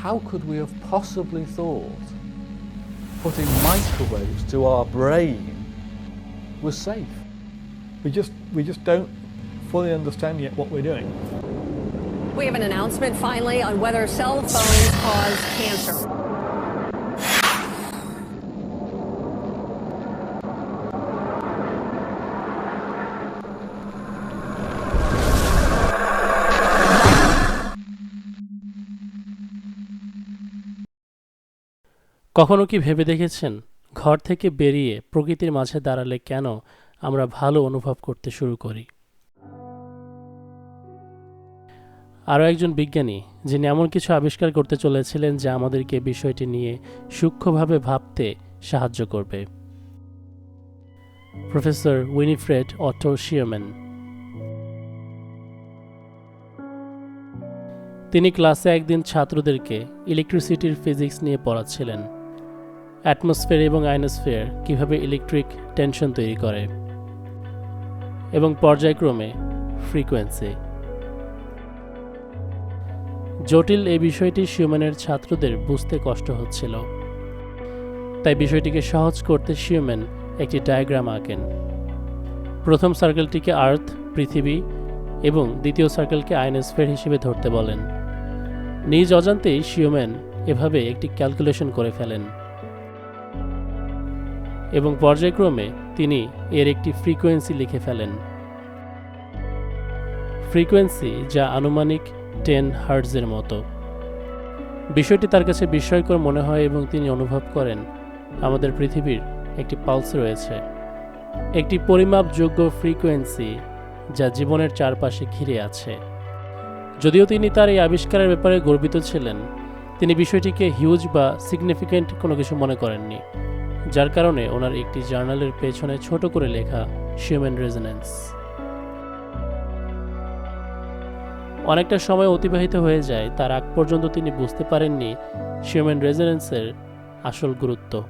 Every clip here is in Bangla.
how could we have possibly thought putting microwaves to our brain was safe? We just we just don't fully understand yet what we're doing. We have an announcement finally on whether cell phones cause cancer. কখনো কি ভেবে দেখেছেন, ঘর থেকে বেরিয়ে প্রকৃতির মাঝে দাঁড়ালে কেন আমরা ভালো অনুভব করতে শুরু করি? আরও একজন বিজ্ঞানী, যিনি এমন কিছু আবিষ্কার করতে চলেছিলেন যা আমাদেরকে বিষয়টি নিয়ে সূক্ষ্মভাবে ভাবতে সাহায্য করবে। Professor Winifred Otto Schumann. তিনি ক্লাসে একদিন ছাত্রদেরকে ইলেকট্রিসিটির ফিজিক্স নিয়ে পড়াচ্ছিলেন। অ্যাটমসফিয়ার এবং আইনোস্ফিয়ার কীভাবে ইলেকট্রিক টেনশন তৈরি করে এবং পর্যায়ক্রমে ফ্রিকোয়েন্সি। জটিল এই বিষয়টি শিউম্যানের ছাত্রদের বুঝতে কষ্ট হচ্ছিল। তাই বিষয়টিকে সহজ করতে শিউম্যান একটি ডায়াগ্রাম আঁকেন। প্রথম সার্কেলটিকে আর্থ, পৃথিবী এবং দ্বিতীয় সার্কেলকে আইনোস্ফিয়ার হিসেবে ধরতে বলেন। নিজ অজান্তেই শিউম্যান এভাবে একটি ক্যালকুলেশন করে ফেলেন। এবং পর্যায়ক্রমে তিনি এর একটি ফ্রিকোয়েন্সি লিখে ফেলেন। ফ্রিকোয়েন্সি যা আনুমানিক টেন হার্টজের মতো। বিষয়টি তার কাছে বিস্ময়কর মনে হয় এবং তিনি অনুভব করেন, আমাদের পৃথিবীর একটি পালস রয়েছে। একটি পরিমাপযোগ্য ফ্রিকোয়েন্সি যা জীবনের চারপাশে ঘিরে আছে। যদিও তিনি তার এই আবিষ্কারের ব্যাপারে গর্বিত ছিলেন, তিনি বিষয়টিকে হিউজ বা সিগনিফিক্যান্ট কোনো কিছু মনে করেননি। যার কারণে ওনার একটি জার্নালের পেছনে ছোট করে লেখা হিউম্যান রেজোনেন্স অনেকটা সময় অতিবাহিত হয়ে যায়, তার আগ পর্যন্ত তিনি বুঝতে পারেননি হিউম্যান রেজোনেন্সের আসল গুরুত্ব।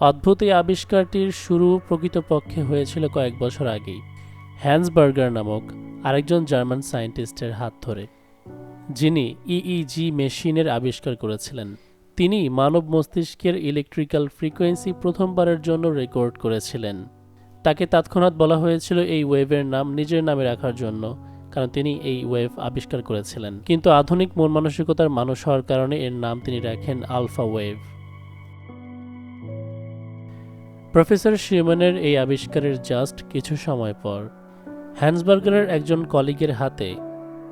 অদ্ভুত এই আবিষ্কারটির শুরু প্রকৃতপক্ষে হয়েছিল কয়েক বছর আগেই। হ্যান্সবার্গার নামক আরেকজন জার্মান সায়েন্টিস্টের হাত ধরে। যিনি ইইজি মেশিনের আবিষ্কার করেছিলেন, তিনি মানব মস্তিষ্কের ইলেকট্রিক্যাল ফ্রিকোয়েন্সি প্রথমবারের জন্য রেকর্ড করেছিলেন। তাকে তৎক্ষণাৎ বলা হয়েছিল এই ওয়েভের নাম নিজের নামে রাখার জন্য, কারণ তিনি এই ওয়েভ আবিষ্কার করেছিলেন। কিন্তু আধুনিক মন মানসিকতার মানুষ হওয়ার কারণে এর নাম তিনি রাখেন আলফা ওয়েভ। প্রফেসর শিউম্যানের এই আবিষ্কারের জাস্ট কিছু সময় পর হ্যান্সবার্গারের একজন কলিগের হাতে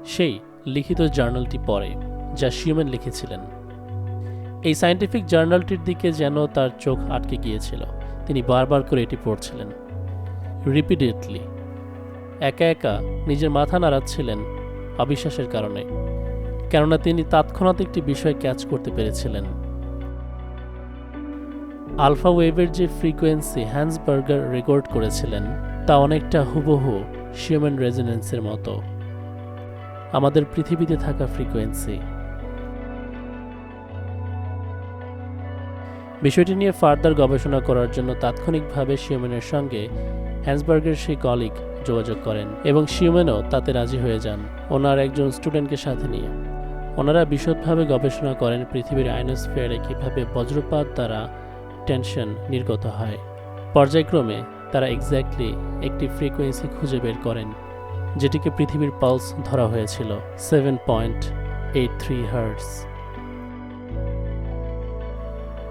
সেই লিখিত জার্নালটি পড়ে, যা শিউম্যান লিখেছিলেন। এই সায়েন্টিফিক জার্নালটির দিকে যেন তার চোখ আটকে গিয়েছিল। তিনি বারবার করে এটি পড়ছিলেন। রিপিডেটলি একা একা নিজের মাথা নাড়াচ্ছিলেন অবিশ্বাসের কারণে, কেননা তিনি তৎক্ষণাৎ একটি বিষয় ক্যাচ করতে পেরেছিলেন। আলফা ওয়েভের যে ফ্রিকোয়েন্সি হ্যান্সবার্গার রেকর্ড করেছিলেন, তা অনেকটা হুবহু হিউম্যান রেজোনেন্সের মতো। আমাদের পৃথিবীতে থাকা ফ্রিকোয়েন্সি বিষয়টি নিয়ে ফার্দার গবেষণা করার জন্য তাৎক্ষণিকভাবে শিউম্যানের সঙ্গে হ্যান্সবার্গের সেই কলিগ যোগাযোগ করেন এবং শিউম্যানও তাতে রাজি হয়ে যান ওনার একজন স্টুডেন্টকে সাথে নিয়ে। ওনারা বিশদভাবে গবেষণা করেন পৃথিবীর আইনোস্ফিয়ারে কীভাবে বজ্রপাত দ্বারা টেনশন নির্গত হয়। পর্যায়ক্রমে তারা এক্স্যাক্টলি একটি ফ্রিকোয়েন্সি খুঁজে বের করেন। যেটিকে পৃথিবীর পালস ধরা হয়েছিল seven point eight three hertz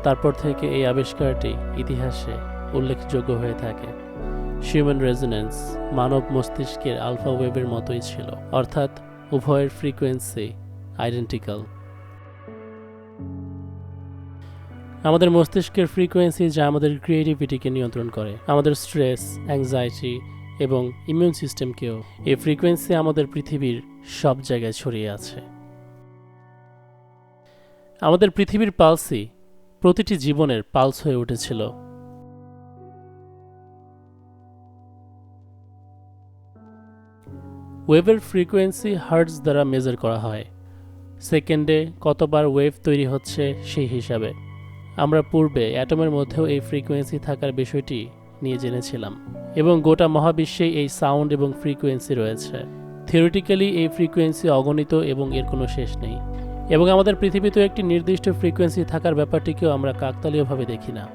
তারপর থেকে এই আবিষ্কারটি ইতিহাসে উল্লেখযোগ্য হয়ে থাকে। হিউম্যান রেজোনেন্স মানব মস্তিষ্কের আলফা ওয়েবের মতোই ছিল, অর্থাৎ উভয়ের ফ্রিকোয়েন্সি আইডেন্টিক্যাল আমাদের মস্তিষ্কের ফ্রিকোয়েন্সি যা আমাদের ক্রিয়েটিভিটিকে নিয়ন্ত্রণ করে, আমাদের স্ট্রেস অ্যাংজাইটি এবং ইমিউন সিস্টেমকেও এই ফ্রিকোয়েন্সি আমাদের পৃথিবীর সব জায়গায় ছড়িয়ে আছে। আমাদের পৃথিবীর পালসই প্রতিটি জীবনের পালস হয়ে উঠেছিল। ওয়েভের ফ্রিকোয়েন্সি হার্টস দ্বারা মেজার করা হয়। সেকেন্ডে কতবার ওয়েভ তৈরি হচ্ছে সেই হিসাবে। আমরা পূর্বে অ্যাটমের মধ্যেও এই ফ্রিকোয়েন্সি থাকার বিষয়টি নিয়ে জেনেছিলাম এবং গোটা মহাবিশ্বে এই সাউন্ড এবং ফ্রিকোয়েন্সি রয়েছে। থিওরিটিক্যালি এই ফ্রিকোয়েন্সি অগণিত এবং এর কোনো শেষ নেই। এবং আমাদের পৃথিবীতেও একটি নির্দিষ্ট ফ্রিকোয়েন্সি থাকার ব্যাপারটিকেও আমরা কাকতালীয়ভাবে দেখি না।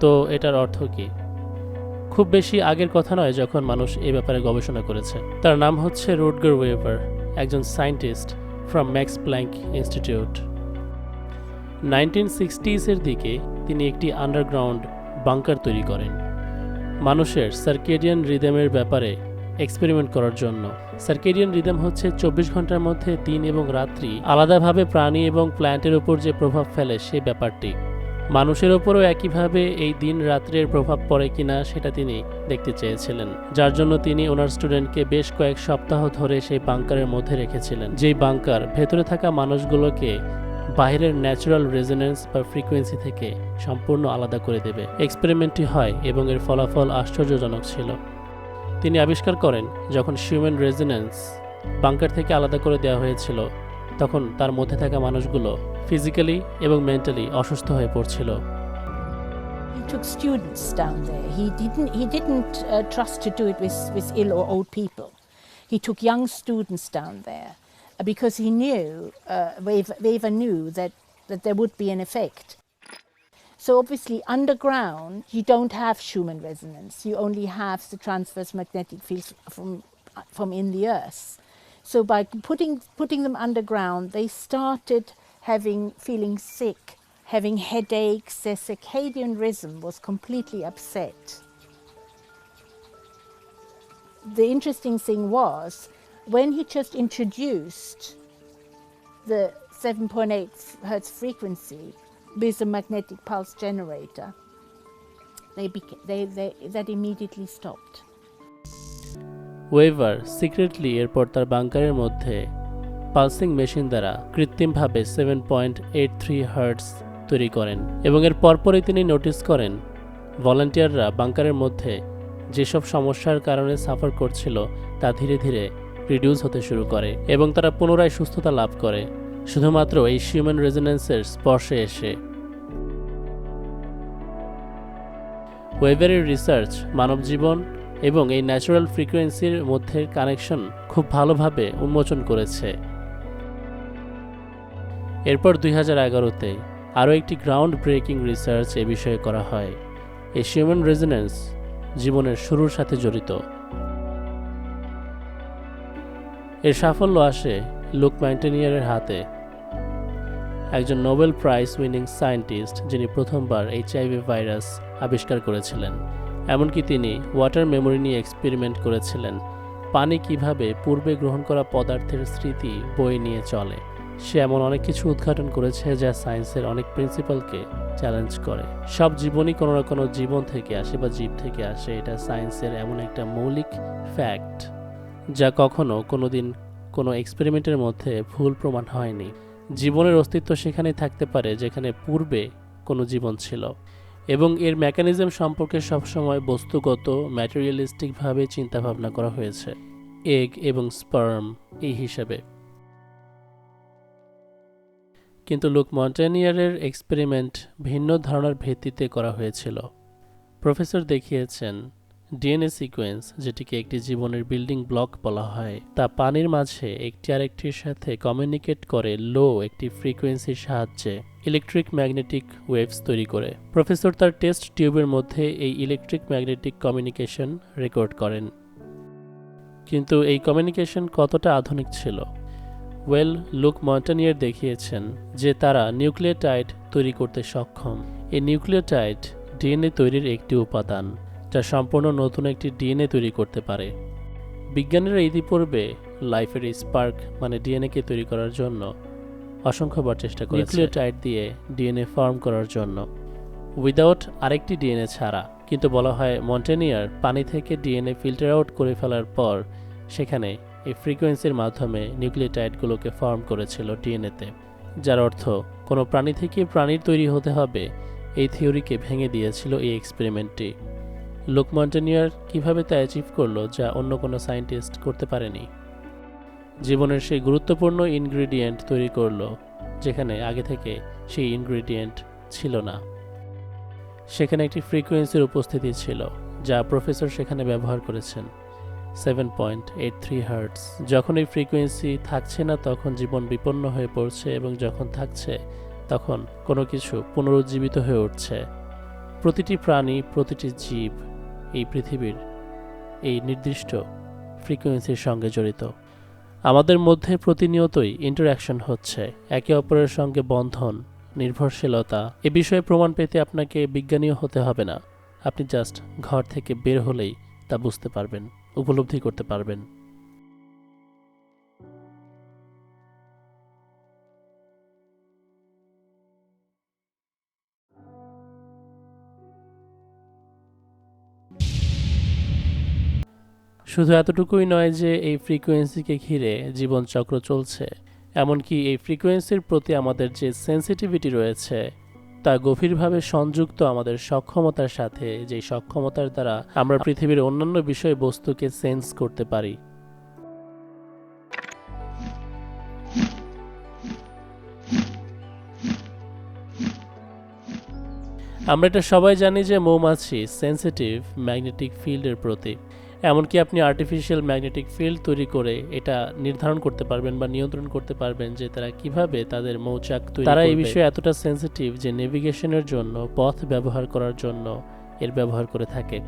তো এটার অর্থ কি? খুব বেশি আগের কথা নয় যখন মানুষ এ ব্যাপারে গবেষণা করেছে। তার নাম হচ্ছে রোডগার ওয়েভার, একজন scientist from Max Planck institute nineteen সিক্সটিসের দিকে তিনি একটি আন্ডারগ্রাউন্ড বাংকার তৈরি করেন। মানুষের সার্কেডিয়ান রিদমের ব্যাপারে এক্সপেরিমেন্ট করার জন্য। সার্কেডিয়ান রিদম হচ্ছে চব্বিশ ঘণ্টার মধ্যে দিন এবং রাত্রি আলাদাভাবে প্রাণী এবং প্ল্যান্টের উপর যে প্রভাব ফেলে সে ব্যাপারটি। মানুষের ওপরও একইভাবে এই দিন রাত্রের প্রভাব পড়ে কিনা সেটা তিনি দেখতে চেয়েছিলেন। যার জন্য তিনি ওনার স্টুডেন্টকে বেশ কয়েক সপ্তাহ ধরে সেই বাংকারের মধ্যে রেখেছিলেন। যেই বাংকার ভেতরে থাকা মানুষগুলোকে বাইরের ন্যাচারাল রেজোনেন্স বা ফ্রিকোয়েন্সি থেকে সম্পূর্ণ আলাদা করে দেবে এক্সপেরিমেন্টটি হয় এবং এর ফলাফল আশ্চর্যজনক ছিল তিনি আবিষ্কার করেন যখন হিউম্যান রেজোনেন্স বাংকার থেকে আলাদা করে দেওয়া হয়েছিল তখন তার মধ্যে থাকা মানুষগুলো ফিজিক্যালি এবং মেন্টালি অসুস্থ হয়ে পড়ছিল took students down there. He didn't. He didn't uh, trust to do it with, with ill or old people. He took young students down there because he knew uh, knew that that there would be an effect. So obviously, underground you don't have Schumann resonance. You only have the transverse magnetic fields from from in the earth. So by putting putting them underground, they started having feeling sick, having headaches. Their circadian rhythm was completely upset. The interesting thing was when he just introduced the 7.8 hertz frequency with a magnetic pulse generator, they, beca- they, they that immediately stopped. Wever secretly এরপর তার বাংকারের মধ্যে পালসিং মেশিন দ্বারা কৃত্রিমভাবে seven point eight three hertz তৈরি করেন এবং এর পরপরই তিনি নোটিস করেন ভলান্টিয়াররা বাংকারের মধ্যে যেসব সমস্যার কারণে সাফার করছিল তা ধীরে ধীরে রিডিউস হতে শুরু করে এবং তারা পুনরায় সুস্থতা লাভ করে। শুধুমাত্র এই হিউম্যান রেজোনেন্সের স্পর্শে এসে। ওয়েভারের রিসার্চ মানব জীবন এবং এই ন্যাচারাল ফ্রিকোয়েন্সির মধ্যে কানেকশন খুব ভালোভাবে উন্মোচন করেছে। এরপর দুই হাজার এগারোতে আরও একটি গ্রাউন্ড ব্রেকিং রিসার্চ এ বিষয়ে করা হয়। এই হিউম্যান রেজোনেন্স জীবনের শুরুর সাথে জড়িত। এর সাফল্য আসে লুক ম্যান্টেনিয়ারের হাতে। একজন নোবেল প্রাইজ উইনিং সায়েন্টিস্ট যিনি প্রথমবার এইচআইভি ভাইরাস আবিষ্কার করেছিলেন। এমনকি তিনি ওয়াটার মেমোরি নিয়ে এক্সপেরিমেন্ট করেছিলেন। পানি কীভাবে পূর্বে গ্রহণ করা পদার্থের স্মৃতি বয়ে নিয়ে চলে। সে এমন অনেক কিছু উদ্ঘাটন করেছে যা সায়েন্সের অনেক প্রিন্সিপালকে চ্যালেঞ্জ করে। সব জীবনই কোনো না কোনো জীবন থেকে আসে বা জীব থেকে আসে, এটা সায়েন্সের এমন একটা মৌলিক ফ্যাক্ট। যা কখনো কোনো দিন কোনো এক্সপেরিমেন্টের মধ্যে ভুল প্রমাণ হয়নি। জীবনের অস্তিত্ব সেখানেই থাকতে পারে যেখানে পূর্বে কোনো জীবন ছিল। এবং এর মেকানিজম সম্পর্কে সবসময় বস্তুগত ম্যাটেরিয়ালিস্টিকভাবে চিন্তাভাবনা করা হয়েছে। এগ এবং স্পার্ম এই হিসাবে। কিন্তু লুক মন্টেনিয়ারের এক্সপেরিমেন্ট ভিন্ন ধারণার ভিত্তিতে করা হয়েছিল। প্রফেসর দেখিয়েছেন ডিএনএ সিকোয়েন্স, যেটিকে একটি জীবনের বিল্ডিং ব্লক বলা হয়, তা পানির মাঝে একটি আরেকটির সাথে কমিউনিকেট করে লো একটি ফ্রিকোয়েন্সির সাহায্যে ইলেকট্রিক ম্যাগনেটিক ওয়েভস তৈরি করে। প্রফেসর তার টেস্ট টিউবের মধ্যে এই ইলেকট্রিক ম্যাগনেটিক কমিউনিকেশন রেকর্ড করেন। কিন্তু এই কমিউনিকেশন কতটা আধুনিক ছিল? ওয়েল, লুক মন্টানিয়ার দেখিয়েছেন যে তারা নিউক্লিওটাইড তৈরি করতে সক্ষম। এই নিউক্লিওটাইড ডিএনএ তৈরির একটি উপাদান। যা সম্পূর্ণ নতুন একটি ডিএনএ তৈরি করতে পারে। বিজ্ঞানীরা ইতিপূর্বে লাইফের স্পার্ক মানে ডিএনএকে তৈরি করার জন্য অসংখ্যবার চেষ্টা করে নিউক্লিওটাইড দিয়ে ডিএনএ ফর্ম করার জন্য। উইদাউট আরেকটি ডিএনএ ছাড়া, কিন্তু বলা হয় মন্টেনিয়ার পানি থেকে ডিএনএ ফিল্টার আউট করে ফেলার পর সেখানে এই ফ্রিকোয়েন্সির মাধ্যমে নিউক্লিওটাইডগুলোকে ফর্ম করেছিল ডিএনএতে যার অর্থ, কোনো প্রাণী থেকে প্রাণীর তৈরি হতে হবে, এই থিওরিকে ভেঙে দিয়েছিল এই এক্সপেরিমেন্টটি। লোক মন্টেনিয়ার কীভাবে তা অ্যাচিভ করল যা অন্য কোনো সায়েন্টিস্ট করতে পারেনি? জীবনের সেই গুরুত্বপূর্ণ ইনগ্রিডিয়েন্ট তৈরি করল, যেখানে আগে থেকে সেই ইনগ্রিডিয়েন্ট ছিল না। সেখানে একটি ফ্রিকোয়েন্সির উপস্থিতি ছিল, যা প্রফেসর সেখানে ব্যবহার করেছেন। Seven point eight three hertz যখন এই ফ্রিকোয়েন্সি থাকছে না, তখন জীবন বিপন্ন হয়ে পড়ছে এবং যখন থাকছে, তখন কোনো কিছু পুনরুজ্জীবিত হয়ে উঠছে। প্রতিটি প্রাণী, প্রতিটি জীব এই পৃথিবীর এই নির্দিষ্ট ফ্রিকোয়েন্সির সঙ্গে জড়িত। আমাদের মধ্যে প্রতিনিয়তই ইন্টারাকশন হচ্ছে, একে অপরের সঙ্গে বন্ধন, নির্ভরশীলতা, এ বিষয়ে প্রমাণ পেতে আপনাকে বিজ্ঞানীও হতে হবে না। আপনি জাস্ট ঘর থেকে বের হলেই তা বুঝতে পারবেন, উপলব্ধি করতে পারবেন। শুধু এতটুকুই নয় যে এই ফ্রিকোয়েন্সিকে ঘিরে জীবনচক্র চলছে, এমনকি এই ফ্রিকোয়েন্সির প্রতি আমাদের যে সেন্সিটিভিটি রয়েছে, তা গভীরভাবে সংযুক্ত আমাদের সক্ষমতার সাথে, যেই সক্ষমতার দ্বারা আমরা পৃথিবীর অন্যান্য বিষয়বস্তুকে সেন্স করতে পারি। আমরা এটা সবাই জানি যে মৌমাছি সেন্সিটিভ ম্যাগনেটিক ফিল্ডের প্রতি এমনকি আপনি আর্টিফিশিয়াল ম্যাগনেটিক ফিল্ড তৈরি করে এটা নির্ধারণ করতে পারবেন বা নিয়ন্ত্রণ করতে পারবেন যে তারা কীভাবে তাদের মৌচাক তৈরি তারা এই বিষয়ে এতটা সেন্সিটিভ যে নেভিগেশনের জন্য পথ ব্যবহার করার জন্য এর ব্যবহার করে থাকে।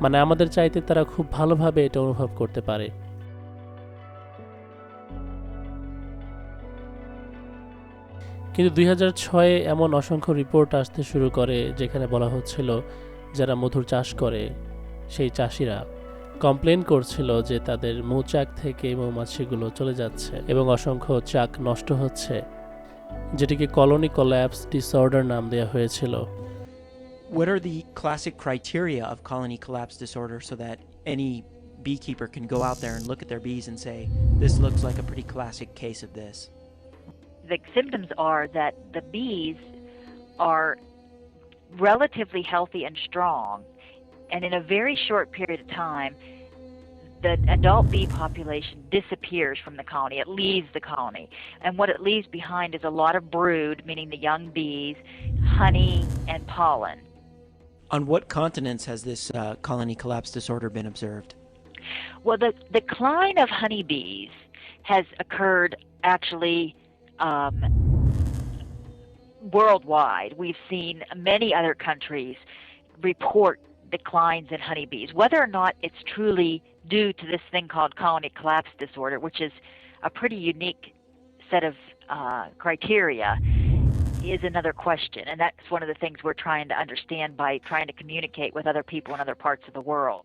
মানে আমাদের চাইতে তারা খুব ভালোভাবে এটা অনুভব করতে পারে। কিন্তু দুই হাজার ছয়ে এমন অসংখ্য রিপোর্ট আসতে শুরু করে যেখানে বলা হচ্ছিল যারা মধুর চাষ করে সেই চাষিরা কমপ্লেন করছিল যে তাদের মৌচাক থেকে মৌমাছিগুলো চলে যাচ্ছে এবং অসংখ্য চাক নষ্ট হচ্ছে যেটিকে কলোনি কোল্যাপস ডিসঅর্ডার নাম দেওয়া হয়েছিল What are the classic criteria of colony collapse disorder so that any beekeeper can go out there and look at their bees and say, this looks like a pretty classic case of this? the symptoms are that the bees are relatively healthy and strong, and in a very short period of time, the adult bee population disappears from the colony. It leaves the colony. And what it leaves behind is a lot of brood, meaning the young bees, honey, and pollen. On what continents has this uh, colony collapse disorder been observed? Well, the decline of honeybees has occurred actually um, worldwide. We've seen many other countries report declines in honeybees. Whether or not it's truly due to this thing called colony collapse disorder, which is a pretty unique set of uh, criteria, is another question. And that's one of the things we're trying to understand by trying to communicate with other people in other parts of the world.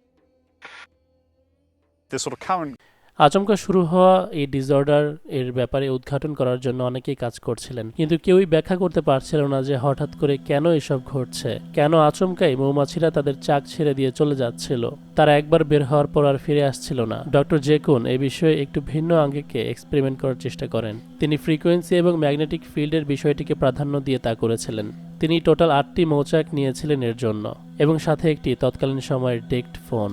the sort of current আচমকা শুরু হওয়া এই ডিসঅর্ডার এর ব্যাপারে উদ্ঘাটন করার জন্য অনেকেই কাজ করছিলেন। কিন্তু কেউই ব্যাখ্যা করতে পারছিল না যে হঠাৎ করে কেন এসব ঘটছে? কেন আচমকাই মৌমাছিরা তাদের চাক ছেড়ে দিয়ে চলে যাচ্ছিল? তারা একবার বের হওয়ার পর আর ফিরে আসছিল না। ডক্টর জেকুন এ বিষয়ে একটু ভিন্ন আঙ্গিকে এক্সপেরিমেন্ট করার চেষ্টা করেন। তিনি ফ্রিকোয়েন্সি এবং ম্যাগনেটিক ফিল্ডের বিষয়টিকে প্রাধান্য দিয়ে তা করেছিলেন। তিনি টোটাল আটটি মৌচাক নিয়েছিলেন এর জন্য এবং সাথে একটি তৎকালীন সময়ের ডেকড ফোন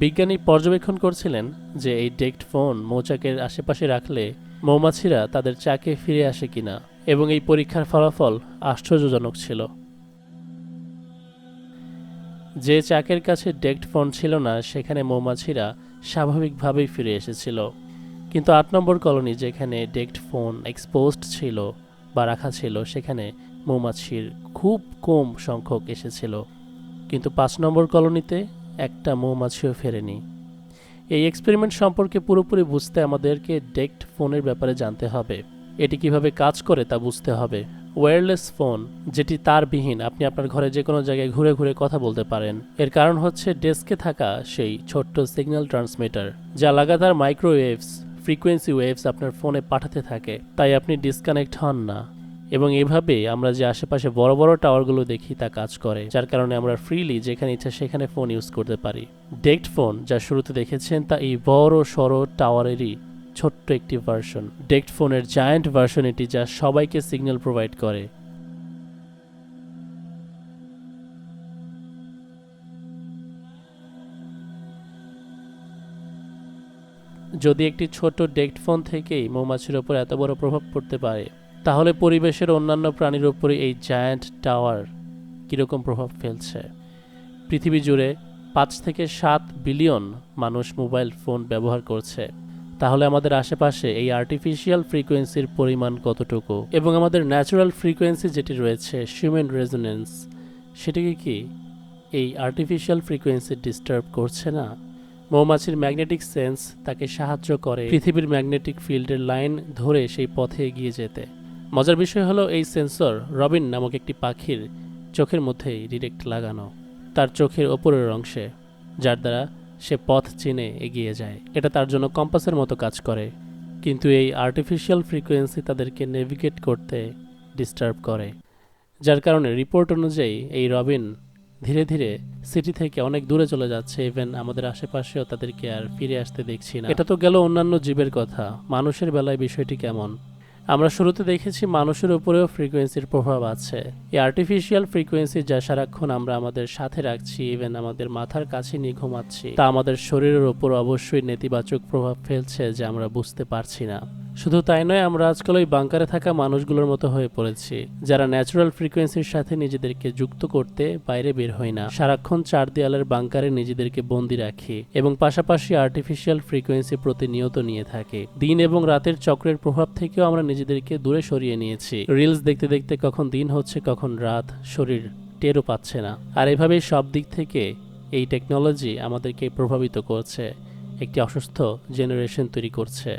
বিজ্ঞানী পর্যবেক্ষণ করছিলেন যে এই ডেকড ফোন মৌচাকের আশেপাশে রাখলে মৌমাছিরা তাদের চাকে ফিরে আসে কিনা এবং এই পরীক্ষার ফলাফল আশ্চর্যজনক ছিল। যে চাকের কাছে ডেকড ফোন ছিল না, সেখানে মৌমাছিরা স্বাভাবিকভাবেই ফিরে এসেছিল। কিন্তু আট নম্বর কলোনি যেখানে ডেকড ফোন এক্সপোজড ছিল বা রাখা ছিল, সেখানে মৌমাছির খুব কম সংখ্যক এসেছিল। কিন্তু পাঁচ নম্বর কলোনিতে একটা মৌমাছিও ফেরেনি। এই এক্সপেরিমেন্ট সম্পর্কে পুরোপুরি বুঝতে আমাদেরকে ডেকড ফোনের ব্যাপারে জানতে হবে। এটি কীভাবে কাজ করে তা বুঝতে হবে। ওয়্যারলেস ফোন যেটি তারবিহীন আপনি আপনার ঘরে যে কোনো জায়গায় ঘুরে ঘুরে কথা বলতে পারেন। এর কারণ হচ্ছে ডেস্কে থাকা সেই ছোট্ট সিগন্যাল ট্রান্সমিটার যা লাগাতার মাইক্রোওয়েভস ফ্রিকোয়েন্সি ওয়েভস আপনার ফোনে পাঠাতে থাকে। তাই আপনি ডিসকানেক্ট হন না। এবং এভাবে আমরা যে আশেপাশে বড় বড় টাওয়ারগুলো দেখি তা কাজ করে, যার কারণে আমরা ফ্রিলি যেখানে ইচ্ছা সেখানে ফোন ইউজ করতে পারি। ডেক্ট ফোন যা শুরুতে দেখেছেন, তা এই বড় সড় টাওয়ারেরই ছোট্ট একটি ভার্সন ডেকড ফোনের জায়ান্ট ভার্সন এটি যা সবাইকে সিগন্যাল প্রোভাইড করে। যদি একটি ছোট ডেকড ফোন থেকেই মৌমাছির ওপর এত বড় প্রভাব পড়তে পারে তাহলে পরিবেশের অন্যান্য প্রাণীর উপরে এই জায়ান্ট টাওয়ার কীরকম প্রভাব ফেলছে? পৃথিবী জুড়ে পাঁচ থেকে সাত বিলিয়ন মানুষ মোবাইল ফোন ব্যবহার করছে। তাহলে আমাদের আশেপাশে এই আর্টিফিশিয়াল ফ্রিকোয়েন্সির পরিমাণ কতটুকু? এবং আমাদের ন্যাচারাল ফ্রিকোয়েন্সি যেটি রয়েছে হিউম্যান রেজোনেন্স সেটিকে কি এই আর্টিফিশিয়াল ফ্রিকোয়েন্সি ডিস্টার্ব করছে না? মৌমাছির ম্যাগনেটিক সেন্স তাকে সাহায্য করে পৃথিবীর ম্যাগনেটিক ফিল্ডের লাইন ধরে সেই পথে এগিয়ে যেতে। মজার বিষয় হলো এই সেন্সর রবিন নামক একটি পাখির চোখের মধ্যেই ডিরেক্ট লাগানো, তার চোখের ওপরের অংশে, যার দ্বারা সে পথ চিনে এগিয়ে যায়। এটা তার জন্য কম্পাসের মতো কাজ করে, কিন্তু এই আর্টিফিশিয়াল ফ্রিকোয়েন্সি তাদেরকে নেভিগেট করতে ডিস্টার্ব করে, যার কারণে রিপোর্ট অনুযায়ী এই রবিন ধীরে ধীরে সিটি থেকে অনেক দূরে চলে যাচ্ছে ইভেন আমাদের আশেপাশেও তাদেরকে আর ফিরে আসতে দেখছি না। এটা তো গেল অন্যান্য জীবের কথা, মানুষের বেলায় বিষয়টি কেমন? আমরা শুরুতে দেখেছি মানুষের উপরেও ফ্রিকোয়েন্সির প্রভাব আছে। এই আর্টিফিশিয়াল ফ্রিকোয়েন্সি যা সারাক্ষণ আমরা আমাদের সাথে রাখছি ইভেন আমাদের মাথার কাছে নিয়ে ঘুমাচ্ছি, তা আমাদের শরীরের ওপর অবশ্যই নেতিবাচক প্রভাব ফেলছে যা আমরা বুঝতে পারছি না। শুধু তাই নয়, আমরা আজকাল ওই বাংকারে থাকা মানুষগুলোর মতো হয়ে পড়েছি, যারা ন্যাচারাল ফ্রিকোয়েন্সির সাথে নিজেদেরকে যুক্ত করতে বাইরে বের হয় না। সারাক্ষণ চার দেয়ালের বাংকারে নিজেদেরকে বন্দি রাখি এবং পাশাপাশি আর্টিফিশিয়াল ফ্রিকোয়েন্সি প্রতিনিয়ত নিয়ে থাকে। দিন এবং রাতের চক্রের প্রভাব থেকেও আমরা নিজেদেরকে দূরে সরিয়ে নিয়েছি। রিলস দেখতে দেখতে কখন দিন হচ্ছে, কখন রাত। শরীর টেরও পাচ্ছে না। আর এভাবে সব দিক থেকে এই টেকনোলজি আমাদেরকে প্রভাবিত করছে। একটি অসুস্থ জেনারেশন তৈরি করছে।